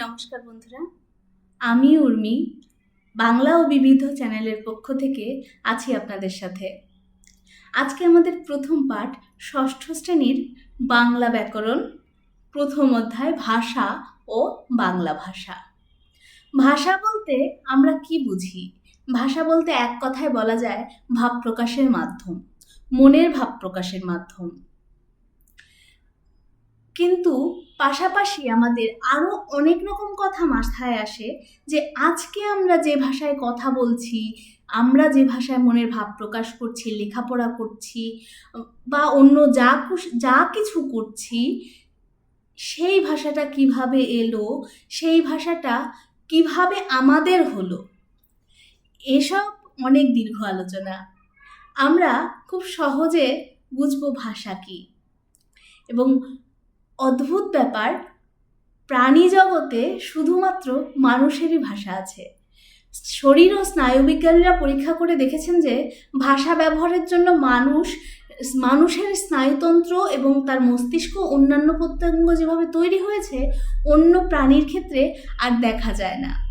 নমস্কার বন্ধুরা। আমি উর্মি, বাংলা ও বিবিধ চ্যানেলের পক্ষ থেকে আছি আপনাদের সাথে। আজকে আমাদের প্রথম পাঠ ষষ্ঠ শ্রেণির বাংলা ব্যাকরণ, প্রথম অধ্যায় ভাষা ও বাংলা ভাষা। ভাষা বলতে আমরা কি বুঝি? ভাষা বলতে এক কথায় বলা যায় ভাব প্রকাশের মাধ্যম, মনের ভাব প্রকাশের মাধ্যম। কিন্তু পাশাপাশি আমাদের আরও অনেক রকম কথা মাথায় আসে যে আজকে আমরা যে ভাষায় কথা বলছি, আমরা যে ভাষায় মনের ভাব প্রকাশ করছি, লেখাপড়া করছি, বা অন্য যা যা কিছু করছি, সেই ভাষাটা কীভাবে এলো, সেই ভাষাটা কীভাবে আমাদের হলো, এসব অনেক দীর্ঘ আলোচনা। আমরা খুব সহজে বুঝব ভাষা কি। এবং অদ্ভুত ব্যাপার, প্রাণী জগতে শুধুমাত্র মানুষেরই ভাষা আছে। শরীর ও স্নায়ুবিজ্ঞানীরা পরীক্ষা করে দেখেছেন যে, ভাষা ব্যবহারের জন্য মানুষ, মানুষের স্নায়ুতন্ত্র এবং তার মস্তিষ্ক অন্যান্য প্রত্যঙ্গ যেভাবে তৈরি হয়েছে, অন্য প্রাণীর ক্ষেত্রে আর দেখা যায় না।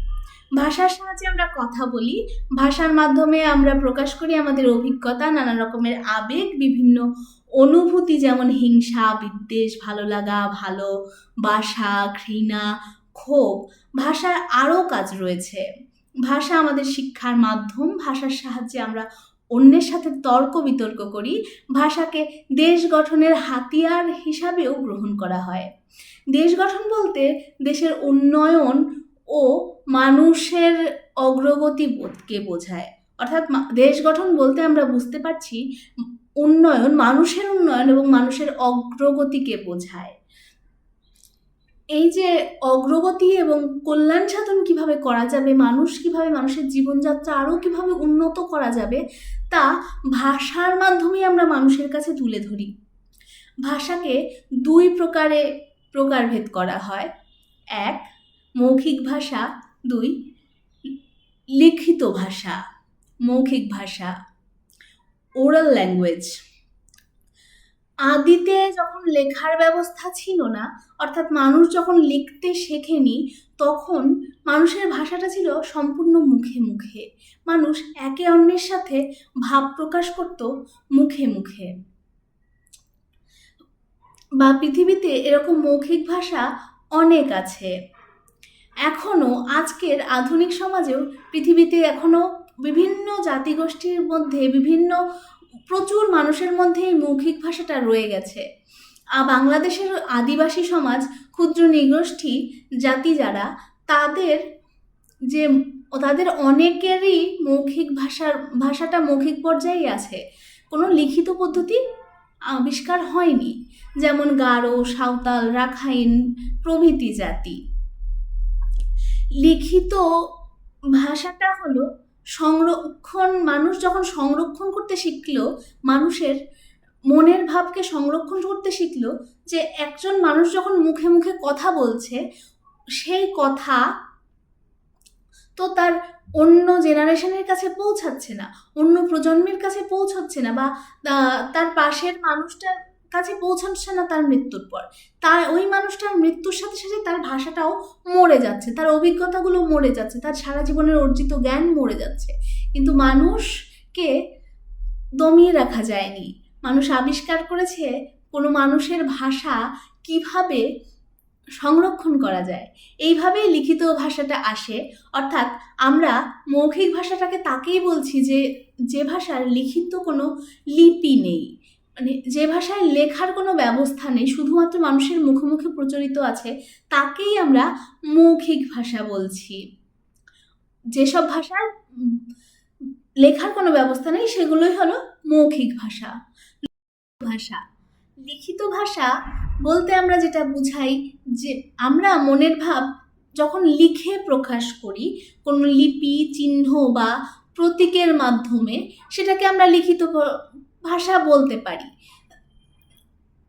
ভাষার সাহায্যে আমরা কথা বলি, ভাষার মাধ্যমে আমরা প্রকাশ করি আমাদের অভিজ্ঞতা, নানা রকমের আবেগ, বিভিন্ন অনুভূতি যেমন হিংসা, বিদ্বেষ, ভালো লাগা, ভালো বাসা, ঘৃণা, ক্ষোভ ভাষার আরও কাজ রয়েছে। ভাষা আমাদের শিক্ষার মাধ্যম, ভাষার সাহায্যে আমরা অন্যের সাথে তর্ক বিতর্ক করি, ভাষাকে দেশ গঠনের হাতিয়ার হিসাবেও গ্রহণ করা হয়। দেশ গঠন বলতে দেশের উন্নয়ন ও মানুষের অগ্রগতি বোধকে বোঝায়। অর্থাৎ দেশ গঠন বলতে আমরা বুঝতে পারছি উন্নয়ন, মানুষের উন্নয়ন এবং মানুষের অগ্রগতিকে বোঝায়। এই যে অগ্রগতি এবং কল্যাণ সাধন কীভাবে করা যাবে, মানুষ কীভাবে মানুষের জীবনযাত্রা আরও কীভাবে উন্নত করা যাবে, তা ভাষার মাধ্যমে আমরা মানুষের কাছে তুলে ধরি। ভাষাকে দুই প্রকারে প্রকারভেদ করা হয়। এক, মৌখিক ভাষা। দুই, লিখিত ভাষা। মৌখিক ভাষা। ওরাল ল্যাঙ্গুয়েজ আদিতে যখন লেখার ব্যবস্থা ছিল না, অর্থাৎ মানুষ যখন লিখতে শেখেনি, তখন মানুষের ভাষাটা ছিল সম্পূর্ণ মুখে মুখে। মানুষ একে অন্যের সাথে ভাব প্রকাশ করত মুখে মুখে। বা পৃথিবীতে এরকম মৌখিক ভাষা অনেক আছে। এখনও আজকের আধুনিক সমাজেও পৃথিবীতে এখনও বিভিন্ন জাতিগোষ্ঠীর মধ্যে বিভিন্ন, প্রচুর মানুষের মধ্যে এই মৌখিক ভাষাটা রয়ে গেছে। আর বাংলাদেশের আদিবাসী সমাজ, ক্ষুদ্র নৃগোষ্ঠী, জাতি যারা, তাদের যে, তাদের অনেকেরই মৌখিক ভাষার, ভাষাটা মৌখিক পর্যায়ে আছে। কোনো লিখিত পদ্ধতি আবিষ্কার হয়নি। যেমন গারো, সাঁওতাল, রাখাইন প্রভৃতি জাতি। লিখিত ভাষাটা হলো সংরক্ষণ, মানুষ যখন সংরক্ষণ করতে শিখলো, মানুষের মনের ভাবকে সংরক্ষণ করতে শিখলো যে একজন মানুষ যখন মুখে মুখে কথা বলছে, সেই কথা তো তার অন্য জেনারেশনের কাছে পৌঁছাচ্ছে না, অন্য প্রজন্মের কাছে পৌঁছচ্ছে না বা তার পাশের মানুষটার কাছে পৌঁছাচ্ছে না তার মৃত্যুর পর। তার ওই মানুষটার মৃত্যুর সাথে সাথে তার ভাষাটাও মরে যাচ্ছে, তার অভিজ্ঞতাগুলো মরে যাচ্ছে, তার সারা জীবনের অর্জিত জ্ঞান মরে যাচ্ছে। কিন্তু মানুষকে দমিয়ে রাখা যায়নি। মানুষ আবিষ্কার করেছে কোনো মানুষের ভাষা কীভাবে সংরক্ষণ করা যায়। এইভাবেই লিখিত ভাষাটা আসে। অর্থাৎ আমরা মৌখিক ভাষাটাকে তাকেই বলছি যে যে ভাষার লিখিত কোনো লিপি নেই। মানে যে ভাষায় লেখার কোনো ব্যবস্থা নেই, শুধুমাত্র মানুষের মুখে মুখে প্রচলিত আছে, তাকেই আমরা মৌখিক ভাষা বলছি। যেসব ভাষার লেখার কোনো ব্যবস্থা নেই, সেগুলোই হলো মৌখিক ভাষা। ভাষা। লিখিত ভাষা বলতে আমরা যেটা বুঝাই, যে আমরা মনের ভাব যখন লিখে প্রকাশ করি, কোনো লিপি, চিহ্ন বা প্রতীকের মাধ্যমে, সেটাকে আমরা লিখিত ভাষা বলতে পারি।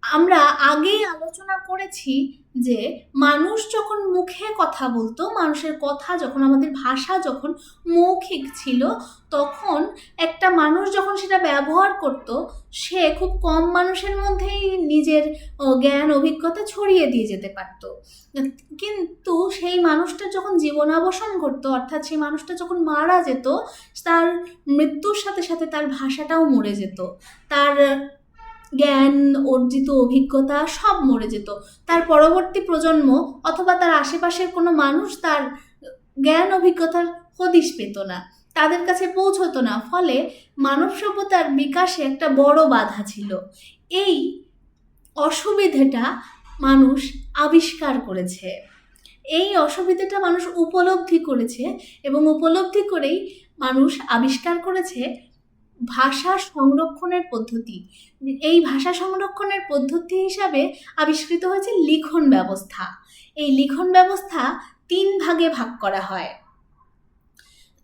আমরা আগেই আলোচনা করেছি যে মানুষ যখন মুখে কথা বলতো, মানুষের কথা যখন, আমাদের ভাষা যখন মৌখিক ছিল, তখন একটা মানুষ যখন সেটা ব্যবহার করত, সে খুব কম মানুষের মধ্যেই নিজের জ্ঞান, অভিজ্ঞতা ছড়িয়ে দিয়ে যেতে পারত। কিন্তু সেই মানুষটা যখন জীবনাবসান ঘটতো, অর্থাৎ সেই মানুষটা যখন মারা যেত, তার মৃত্যুর সাথে সাথে তার ভাষাটাও মরে যেত। তার জ্ঞান, অর্জিত অভিজ্ঞতা সব মরে যেত। তার পরবর্তী প্রজন্ম অথবা তার আশেপাশের কোনো মানুষ তার জ্ঞান, অভিজ্ঞতার হদিশ পেত না। তাদের কাছে পৌঁছতো না। ফলে মানব সভ্যতার বিকাশে একটা বড় বাধা ছিল। এই অসুবিধেটা মানুষ আবিষ্কার করেছে। এই অসুবিধাটা মানুষ উপলব্ধি করেছে এবং উপলব্ধি করেই মানুষ আবিষ্কার করেছে ভাষা সংরক্ষণের পদ্ধতি। এই ভাষা সংরক্ষণের পদ্ধতি হিসাবে আবিষ্কৃত হয়েছে লিখন ব্যবস্থা। এই লিখন ব্যবস্থা তিন ভাগে ভাগ করা হয়।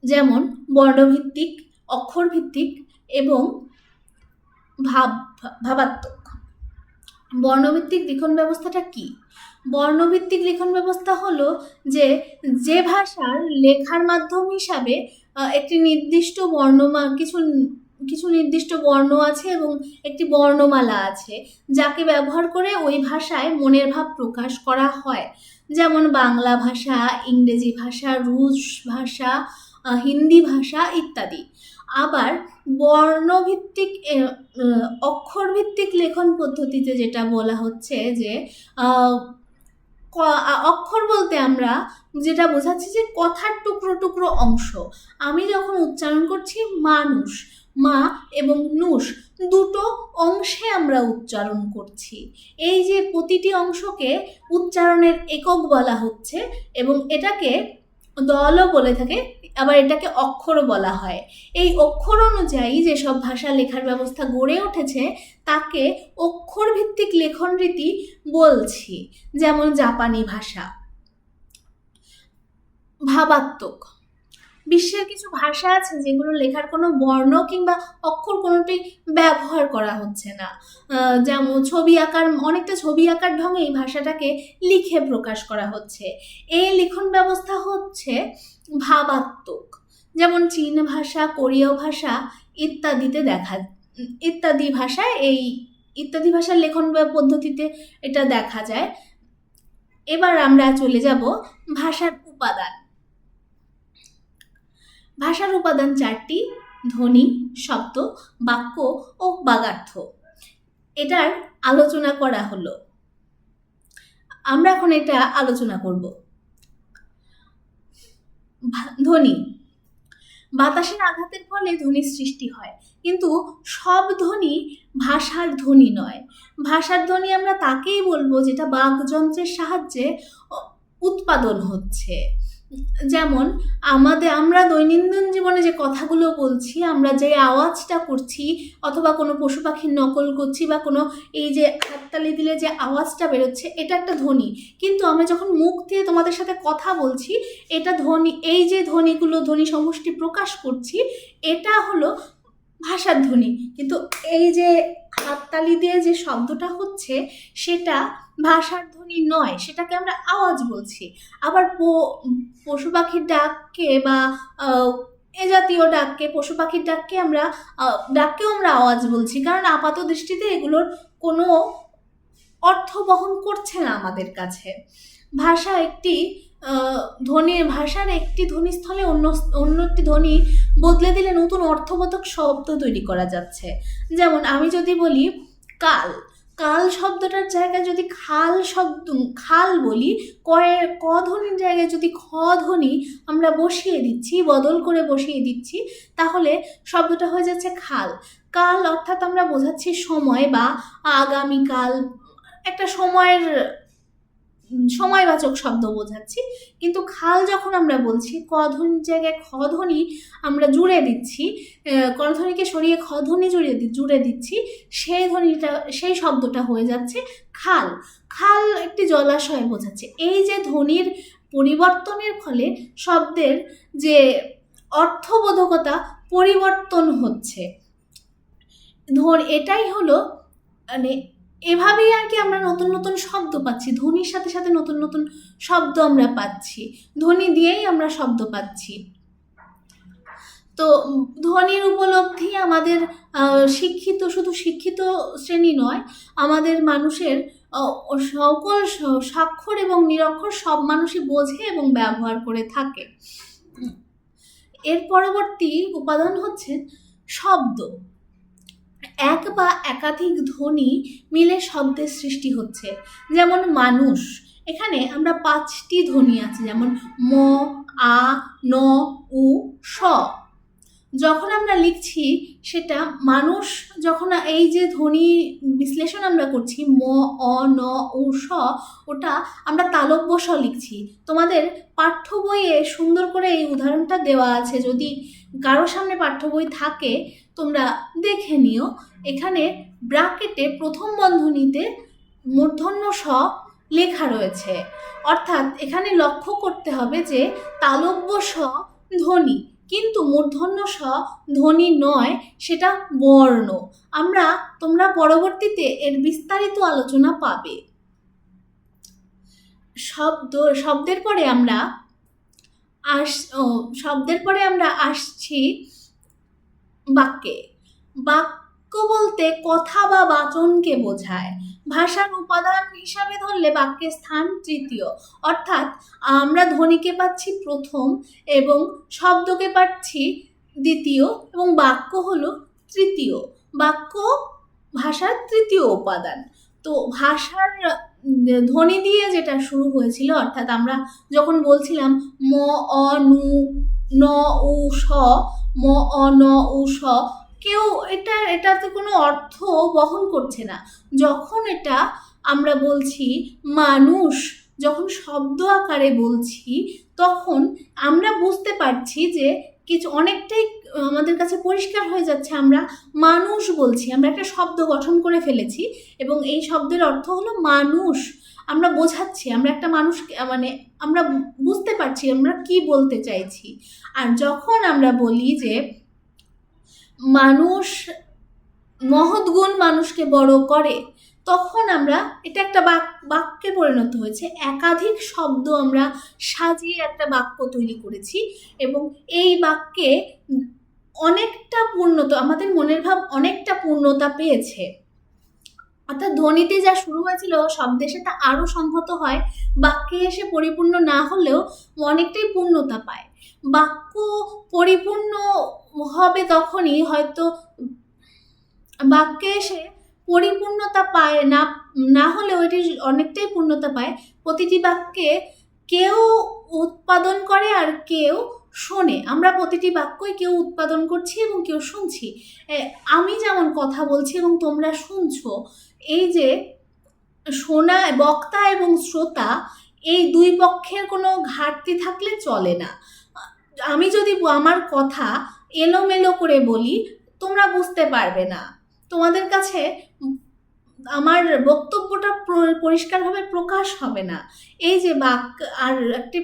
যেমন, বর্ণভিত্তিক, অক্ষরভিত্তিক এবং ভাব, ভাবাত্মক। বর্ণভিত্তিক লিখন ব্যবস্থাটা কি? বর্ণভিত্তিক লিখন ব্যবস্থা হলো যে যে ভাষার লেখার মাধ্যম হিসাবে একটি নির্দিষ্ট বর্ণমা, কিছু কিছু নির্দিষ্ট বর্ণ আছে এবং একটি বর্ণমালা আছে, যাকে ব্যবহার করে ওই ভাষায় মনের ভাব প্রকাশ করা হয়। যেমন বাংলা ভাষা, ইংরেজি ভাষা, রুশ ভাষা হিন্দি ভাষা ইত্যাদি। আবার বর্ণভিত্তিক অক্ষরভিত্তিক লেখন পদ্ধতিতে যেটা বলা হচ্ছে যে অক্ষর বলতে আমরা যেটা বোঝাচ্ছি যে কথার টুকরো টুকরো অংশ। আমি যখন উচ্চারণ করছি মানুষ, মা এবং নুষ, দুটো অংশে আমরা উচ্চারণ করছি। এই যে প্রতিটি অংশকে উচ্চারণের একক বলা হচ্ছে এবং এটাকে দলও বলে থাকে আবার এটাকে অক্ষরও বলা হয়। এই অক্ষর অনুযায়ী যেসব ভাষা লেখার ব্যবস্থা গড়ে উঠেছে, তাকে অক্ষর ভিত্তিক লেখন রীতি বলছি, যেমন জাপানি ভাষা। ভাবাত্মক। বিশ্বের কিছু ভাষা আছে যেগুলো লেখার কোনো বর্ণ কিংবা অক্ষর কোনোটি ব্যবহার করা হচ্ছে না। যেমন ছবি আঁকার, অনেকটা ছবি আঁকার ঢঙে এই ভাষাটাকে লিখে প্রকাশ করা হচ্ছে। এই লিখন ব্যবস্থা হচ্ছে ভাবাত্মক। যেমন চীন ভাষা, কোরীয় ভাষা ইত্যাদিতে দেখা, ইত্যাদি ভাষায় এই ইত্যাদি ভাষার লেখন পদ্ধতিতে এটা দেখা যায়। এবার আমরা চলে যাব ভাষার উপাদান। ভাষার উপাদান চারটি, ধ্বনি, শব্দ, বাক্য ও বাগার্থ। এটার আলোচনা করা হলো। আমরা এখন এটা আলোচনা করব। ধ্বনি। বাতাসের আঘাতের ফলে ধ্বনির সৃষ্টি হয়। কিন্তু সব ধ্বনি ভাষার ধ্বনি নয়। ভাষার ধ্বনি আমরা তাকেই বলব যেটা বাকযন্ত্রের সাহায্যে উৎপাদন হচ্ছে। যেমন, আমাদের, আমরা দৈনন্দিন জীবনে যে কথাগুলো বলছি, আমরা যে আওয়াজটা করছি, অথবা কোনো পশু পাখির নকল করছি বা কোনো এই যে হাততালি দিলে যে আওয়াজটা বেরোচ্ছে, এটা একটা ধ্বনি। কিন্তু আমরা যখন মুখ দিয়ে তোমাদের সাথে কথা বলছি, এটা ধ্বনি, এই যে ধ্বনিগুলো, ধ্বনি সমষ্টি প্রকাশ করছি, এটা হলো ভাষার ধ্বনি। কিন্তু এই যে হাততালি দিয়ে যে শব্দটা হচ্ছে, সেটা ভাষার ধ্বনি নয়, সেটাকে আমরা আওয়াজ বলছি। আবার পশু পাখির ডাককে বা এ জাতীয় ডাককে পশু পাখির ডাককে আমরা ডাককেও আমরা আওয়াজ বলছি। কারণ আপাত দৃষ্টিতে এগুলোর কোনো অর্থ বহন করছে না আমাদের কাছে। ভাষা একটি আহ, ধ্বনির ভাষার একটি ধ্বনিস্থলে অন্য অন্য একটি ধ্বনি বদলে দিলে নতুন অর্থবোধক শব্দ তৈরি করা যাচ্ছে। যেমন আমি যদি বলি কাল কাল শব্দটার জায়গায় যদি খাল শব্দ, খাল বলি ক ধ্বনির জায়গায় যদি খ ধ্বনি আমরা বসিয়ে দিচ্ছি, বদল করে বসিয়ে দিচ্ছি, তাহলে শব্দটা হয়ে যাচ্ছে খাল। কাল অর্থাৎ আমরা বোঝাচ্ছি সময় বা আগামীকাল, একটা সময়ের সময়বাচক শব্দ বোঝাচ্ছি। কিন্তু খাল যখন আমরা বলছি ক ধ্বনির জায়গায় খ ধ্বনি আমরা জুড়ে দিচ্ছি আহ, ক ধ্বনিকে সরিয়ে খ ধ্বনি জুড়ে জুড়ে দিচ্ছি সেই ধ্বনিটা সেই শব্দটা হয়ে যাচ্ছে খাল। খাল একটি জলাশয় বোঝাচ্ছে। এই যে ধ্বনির পরিবর্তনের ফলে শব্দের যে অর্থবোধকতা পরিবর্তন হচ্ছে। ধর এটাই হলো মানে এভাবেই আর কি আমরা নতুন নতুন শব্দ পাচ্ছি। ধ্বনির সাথে সাথে নতুন নতুন শব্দ আমরা পাচ্ছি। ধ্বনি দিয়েই আমরা শব্দ পাচ্ছি। তো ধ্বনির উপলব্ধি আমাদের শিক্ষিত, শুধু শিক্ষিত শ্রেণি নয়, আমাদের মানুষের সকল স্বাক্ষর এবং নিরক্ষর সব মানুষই বোঝে এবং ব্যবহার করে থাকে। এর পরবর্তী উপাদান হচ্ছে শব্দ। এক বা একাধিক ধ্বনি মিলে শব্দের সৃষ্টি হচ্ছে। যেমন মানুষ, এখানে আমরা পাঁচটি ধ্বনি আছে, যেমন ম, আ, ন, উ, স। যখন আমরা লিখছি সেটা মানুষ যখন এই যে ধ্বনি বিশ্লেষণ আমরা করছি, ম, অ, ন, উ, স, ওটা আমরা তালব্য স লিখছি। তোমাদের পাঠ্য বইয়ে সুন্দর করে এই উদাহরণটা দেওয়া আছে। যদি কারও সামনে পাঠ্য বই থাকে, তোমরা দেখে নিও। এখানে ব্রাকেটে প্রথম বন্ধনীতে মূর্ধন্য স লেখা রয়েছে। অর্থাৎ এখানে লক্ষ্য করতে হবে যে তালব্য স ধ্বনি, কিন্তু মূর্ধন্য স ধ্বনি নয়, সেটা বর্ণ। আমরা, তোমরা পরবর্তীতে এর বিস্তারিত আলোচনা পাবে। শব্দ, শব্দের পরে আমরা আস শব্দের পরে আমরা আসছি বাক্যে। বাক্য বলতে কথা বা বাচনকে বোঝায়। ভাষার উপাদান হিসাবে ধরলে বাক্যের স্থান তৃতীয়। অর্থাৎ আমরা ধ্বনিকে পাচ্ছি প্রথম এবং শব্দকে পাচ্ছি দ্বিতীয় এবং বাক্য হলো তৃতীয়। বাক্য ভাষার তৃতীয় উপাদান। তো ভাষার ধ্বনি দিয়ে যেটা শুরু হয়েছিল, অর্থাৎ আমরা যখন বলছিলাম ম, অ, নু, ন, উ স ম, অ, ন, উ স কেউ এটা, এটাতে কোনো অর্থ বহন করছে না। যখন এটা আমরা বলছি মানুষ, যখন শব্দ আকারে বলছি, তখন আমরা বুঝতে পারছি যে কিছু অনেকটাই আমাদের কাছে পরিষ্কার হয়ে যাচ্ছে, আমরা মানুষ বলছি, আমরা একটা শব্দ গঠন করে ফেলেছি এবং এই শব্দের অর্থ হলো মানুষ। আমরা বোঝাচ্ছি, আমরা একটা মানুষ মানে আমরা বুঝতে পারছি আমরা কি বলতে চাইছি। আর যখন আমরা বলি যে মানুষ, মহৎ গুণ মানুষকে বড় করে, তখন আমরা, এটা একটা বাক, বাক্যে পরিণত হয়েছে, একাধিক শব্দ আমরা সাজিয়ে একটা বাক্য তৈরি করেছি এবং এই বাক্যে অনেকটা পূর্ণতা, আমাদের মনের ভাব অনেকটা পূর্ণতা পেয়েছে। অর্থাৎ ধ্বনিতে যা শুরু হয়েছিল শব্দে সেটা আরও সংহত হয়, বাক্যে এসে পরিপূর্ণ না হলেও অনেকটাই পূর্ণতা পায়। বাক্য পরিপূর্ণ হবে তখনই হয়তো বাক্যে এসে পরিপূর্ণতা পায় না না হলেও এটি অনেকটাই পূর্ণতা পায়। প্রতিটি বাক্যে কেউ উৎপাদন করে আর কেউ শোনে, আমরা প্রতিটি বাক্যই কেউ উৎপাদন করছি এবং কেউ শুনছি। আমি যেমন কথা বলছি এবং তোমরা শুনছো, এই যে শোনা, বক্তা এবং শ্রোতা, এই দুই পক্ষের কোনো ঘাটতি থাকলে চলে না। আমি যদি আমার কথা এলোমেলো করে বলি, তোমরা বুঝতে পারবে না। তোমাদের কাছে আমার বক্তব্যটা পরিষ্কারভাবে প্রকাশ হবে না। এই যে বাক্য, আর একটি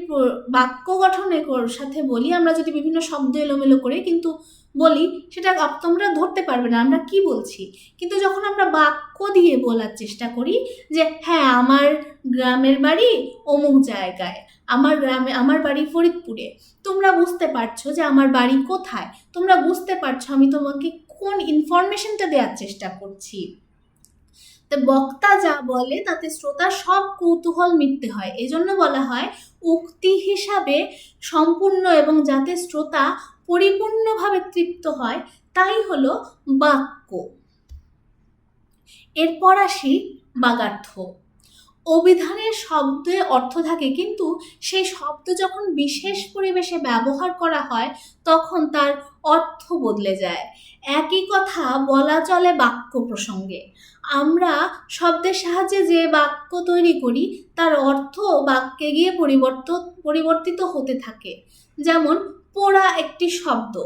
বাক্য গঠনের সাথে বলি, আমরা যদি বিভিন্ন শব্দ এলোমেলো করে কিন্তু বলি, সেটা তোমরা ধরতে পারবে না, আমরা কি বলছি? কিন্তু যখন আমরা বাক্য দিয়ে বলার চেষ্টা করি, যে হ্যাঁ আমার গ্রামের বাড়ি অমুক জায়গায়, আমার গ্রামে, আমার বাড়ি ফরিদপুরে, তোমরা বুঝতে পারছ যে আমার বাড়ি কোথায়। তোমরা বুঝতে পারছ আমি তোমাকে কোন ইনফরমেশনটা দেওয়ার চেষ্টা করছি। বক্তা যা বলে, তাতে শ্রোতা সব কৌতূহল মিটতে হয়। এজন্য বলা হয়, উক্তি হিসাবে সম্পূর্ণ এবং যাতে শ্রোতা পরিপূর্ণভাবে তৃপ্ত হয়, তাই হলো বাক্য। এরপর আসি বাগার্থ। অভিধানের শব্দে অর্থ থাকে, কিন্তু সেই শব্দ যখন বিশেষ পরিবেশে ব্যবহার করা হয়, তখন তার অর্থ বদলে যায়। একই কথা বলা চলে বাক্য প্রসঙ্গে। আমরা শব্দের সাহায্যে যে বাক্য তৈরি করি, তার অর্থ বাক্যে গিয়ে পরিবর্তন পরিবর্তিত হতে থাকে। যেমন, পোড়া একটি শব্দ।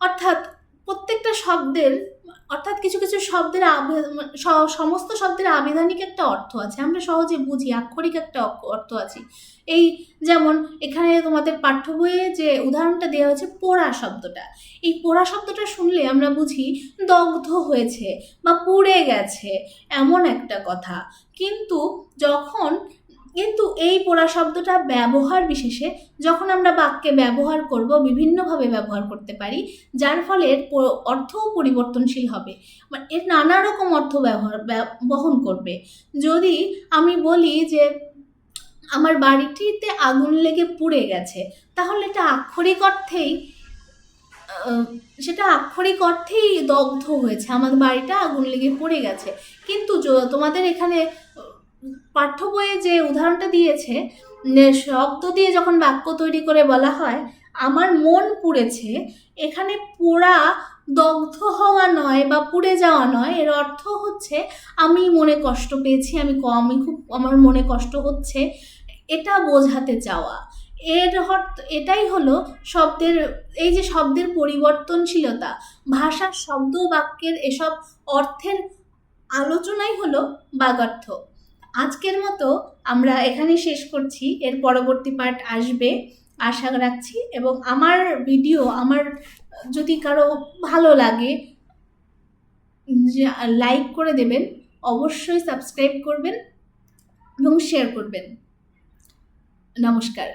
অর্থাৎ প্রত্যেকটা শব্দের অর্থাৎ কিছু কিছু শব্দের সমস্ত শব্দের আবেদনিক একটা অর্থ আছে। আমরা সহজে বুঝি, আক্ষরিক একটা অর্থ আছে। এই যেমন এখানে তোমাদের পাঠ্য বইয়ে যে উদাহরণটা দেওয়া হয়েছে, পোড়া শব্দটা। এই পোড়া শব্দটা শুনলে আমরা বুঝি, দগ্ধ হয়েছে বা পুড়ে গেছে, এমন একটা কথা। কিন্তু যখন কিন্তু এই পোড়া শব্দটা ব্যবহার বিশেষে যখন আমরা বাক্যে ব্যবহার করব, বিভিন্নভাবে ব্যবহার করতে পারি, যার ফলে এর অর্থও পরিবর্তনশীল হবে। মানে এর নানা রকম অর্থ ব্যবহার বহন করবে। যদি আমি বলি যে, আমার বাড়িটিতে আগুন লেগে পুড়ে গেছে তাহলে এটা আক্ষরিক অর্থেই সেটা আক্ষরিক অর্থেই দগ্ধ হয়েছে। আমাদের বাড়িটা আগুন লেগে পড়ে গেছে। কিন্তু তোমাদের এখানে পাঠ্য বইয়ে যে উদাহরণটা দিয়েছে শব্দ দিয়ে যখন বাক্য তৈরি করে বলা হয়, আমার মন পুড়েছে, এখানে পোড়া দগ্ধ হওয়া নয় বা পুড়ে যাওয়া নয়, এর অর্থ হচ্ছে আমি মনে কষ্ট পেয়েছি, আমি আমি খুব, আমার মনে কষ্ট হচ্ছে, এটা বোঝাতে চাওয়া। এর এটাই হলো শব্দের, এই যে শব্দের পরিবর্তনশীলতা, ভাষার শব্দ বাক্যের এসব অর্থের আলোচনাই হলো বাগার্থ। আজকের মতো আমরা এখানে শেষ করছি। এর পরবর্তী পার্ট আসবে। আশা রাখছি এবং আমার ভিডিও আমার, যদি কারও ভালো লাগে লাইক করে দেবেন, অবশ্যই সাবস্ক্রাইব করবেন এবং শেয়ার করবেন। নমস্কার।